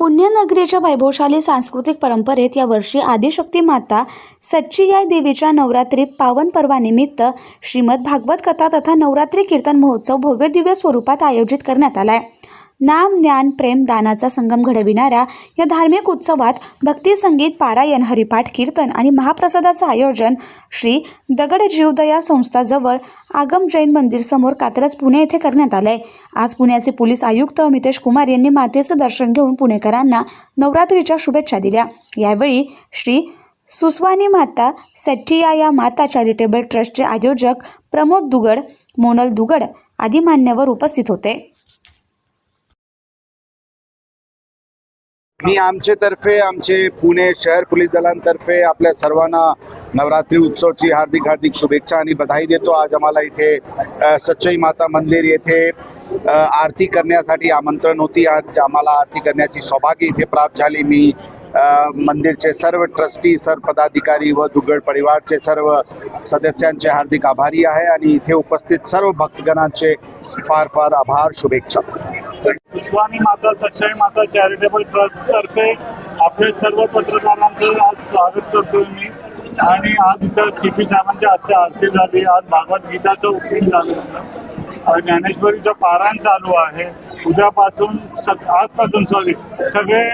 पुण्यनगरीच्या वैभवशाली सांस्कृतिक परंपरेत यावर्षी आदिशक्ती माता सच्चियाय देवीच्या नवरात्री पावन पर्वानिमित्त श्रीमद भागवत कथा तथा नवरात्री कीर्तन महोत्सव भव्य दिव्य स्वरूपात आयोजित करण्यात आला आहे नाम ज्ञान प्रेम दानाचा संगम घडविणाऱ्या या धार्मिक उत्सवात भक्ती संगीत पारायण हरिपाठ कीर्तन आणि महाप्रसादाचं आयोजन श्री दगड जीवदया संस्थाजवळ आगम जैन मंदिर समोर कात्रज पुणे येथे करण्यात आलंय. आज पुण्याचे पोलीस आयुक्त अमितेश कुमार यांनी मातेचं दर्शन घेऊन पुणेकरांना नवरात्रीच्या शुभेच्छा दिल्या. यावेळी श्री सुस्वानी माता सेठ्ठिया या माता चॅरिटेबल ट्रस्टचे आयोजक प्रमोद दुगड मोनल दुगड आदी मान्यवर उपस्थित होते. मी आमच्यातर्फे आमचे पुणे शहर पोलीस दलांतर्फे आपल्या सर्वांना नवरात्री उत्सवची हार्दिक हार्दिक शुभेच्छा आणि बधाई देतो. आज आम्हाला इथे सच्चई माता मंदिर येथे आरती करण्यासाठी आमंत्रण होती. आज आम्हाला आरती करण्याची सौभाग्य इथे प्राप्त झाली. मी मंदिरचे सर्व ट्रस्टी सर्व पदाधिकारी व दुग्गड परिवारचे सर्व सदस्यांचे हार्दिक आभारी आहे आणि इथे उपस्थित सर्व भक्तगणांचे फार फार आभार शुभेच्छा. सुस्वानी माता सच्चाई माता चॅरिटेबल ट्रस्ट तर्फे आपले सर्व पत्रकारांचं आज स्वागत करतोय मी. आणि आज इथं सी पी साहेबांच्या हस्ते आरती झाली. आज भागवत गीताचं उपयोग झालं होतं. ज्ञानेश्वरीचं पारायण चालू आहे. उद्यापासून आजपासून सॉरी सगळे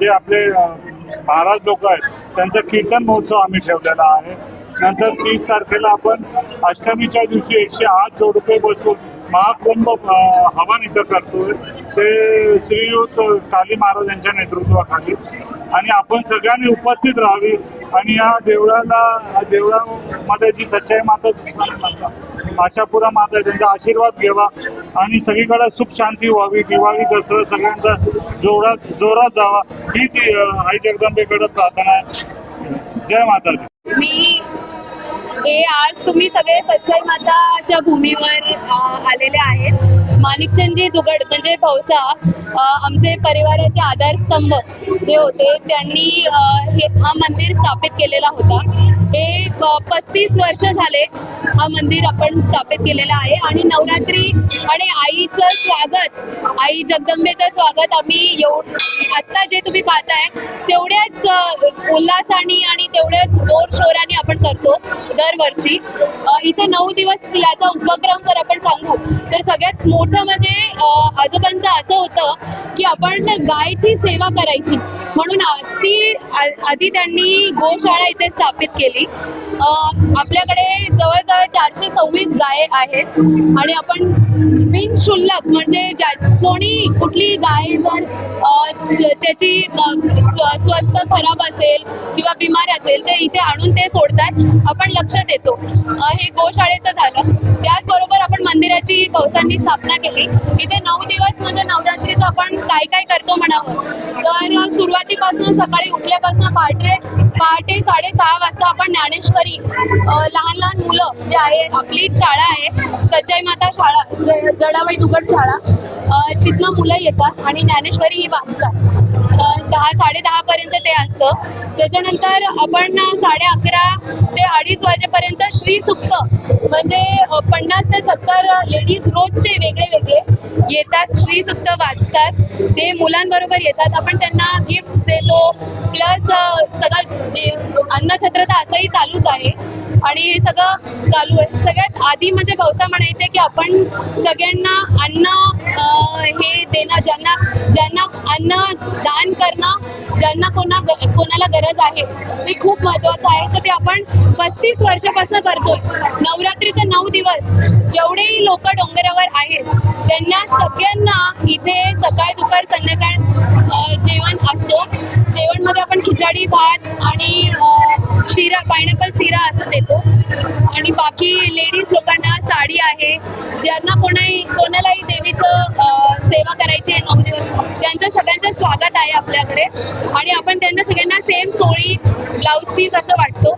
जे आपले महाराज लोक आहेत त्यांचा कीर्तन महोत्सव आम्ही ठेवलेला आहे. नंतर तीस तारखेला आपण अष्टमीच्या दिवशी एकशे आठ जोडपे बसतो महाकुंभ हवन इथं करतोय. ते श्रीयुत काली महाराज यांच्या नेतृत्वाखाली. आणि आपण सगळ्यांनी उपस्थित राहावी आणि या देवळाला देवळामध्ये जी सच्चाई माता आशापुरा माता त्यांचा आशीर्वाद घ्यावा आणि सगळीकडे सुख शांती व्हावी. दिवाळी दसरा सगळ्यांचा जोरात जोरात जावा. ही ती आई जगदंबेकडे प्रार्थना आहे. जय माता मी आज तुम्ही सगळे सच्चाई माताच्या भूमीवर आलेले आहेत. माणिकचंदजी दुगड म्हणजे भाऊसा आमचे परिवाराचे आधारस्तंभ जे होते त्यांनी हे हा मंदिर स्थापित केलेला होता. हे पस्तीस वर्ष झाले हा मंदिर आपण स्थापित केलेला आहे आणि नवरात्री आणि आईचं स्वागत आई जगदंबेचं स्वागत आम्ही येऊ आत्ता जे तुम्ही पाहताय तेवढ्याच उल्हासाने आणि तेवढ्याच जोर शोराने आपण करतो दरवर्षी. इथे नऊ दिवस याचा उपक्रम जर आपण सांगू तर सगळ्यात मोठं म्हणजे आजोबांचं असं होतं की आपण गायची सेवा करायची. म्हणून ती आधी त्यांनी गोशाळा इथे स्थापित केली. आपल्याकडे जवळजवळ चारशे सव्वीस गाय आहेत. आणि आपण बिनशुल्लक म्हणजे ज्या कोणी कुठली गाय जर त्याची स्वस्थ खराब असेल किंवा बिमार असेल तर इथे आणून ते सोडतात. आपण लक्ष देतो. हे गोशाळेचं झालं. त्याचबरोबर आपण मंदिराची पावसांनी स्थापना केली. इथे नऊ दिवस म्हणजे नवरात्रीचं आपण काय काय करतो म्हणावं? तर सुरुवातीपासून सकाळी उठल्यापासून पहाटे पहाटे साडेसहा वाजता आपण ज्ञानेश्वरी लहान लहान मुलं जे आहे आपली शाळा आहे सच्चाई माता शाळा जडाबाई दुगड शाळा तिथनं मुलं येतात आणि ज्ञानेश्वरी ही वाचतात. दहा साडे दहा पर्यंत ते असतं. त्याच्यानंतर आपण साडे अकरा ते अडीच वाजेपर्यंत श्री सुक्त म्हणजे पन्नास ते सत्तर लेडीज रोजचे वेगळे वेगळे येतात श्री सुक्त वाचतात. ते मुलांबरोबर येतात. आपण त्यांना गिफ्ट देतो. प्लस म्हणजे, जे अन्नछत्र तर असंही चालूच आहे. आणि हे सगळं चालू आहे. सगळ्यात आधी म्हणजे भाऊसा म्हणायचे की आपण सगळ्यांना अन्न हे देणं ज्यांना ज्यांना अन्न दान करणं ज्यांना कोणा कोणाला गरज आहे ते खूप महत्वाचं आहे. तर ते आपण पस्तीस वर्षापासून करतोय. नवरात्रीचे नऊ दिवस जेवढेही लोक डोंगरावर आहेत त्यांना सगळ्यांना इथे बाकी लेडीज लोकांना साडी आहे. ज्यांना कोणाही कोणालाही देवीचं सेवा करायची आहे नऊ दिवस त्यांचं सगळ्यांचं स्वागत आहे आपल्याकडे. आणि आपण त्यांना सगळ्यांना सेम चोळी ब्लाऊज पीस असं वाटतो.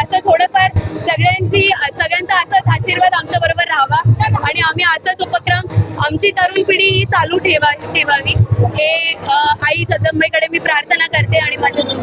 असं थोडंफार सगळ्यांची सगळ्यांचा असाच आशीर्वाद आमच्या बरोबर राहावा. आणि आम्ही असाच उपक्रम आमची तरुण पिढी ही चालू ठेवा ठेवावी. हे आई जगदंबाईकडे मी प्रार्थना करते आणि माझ्या दोन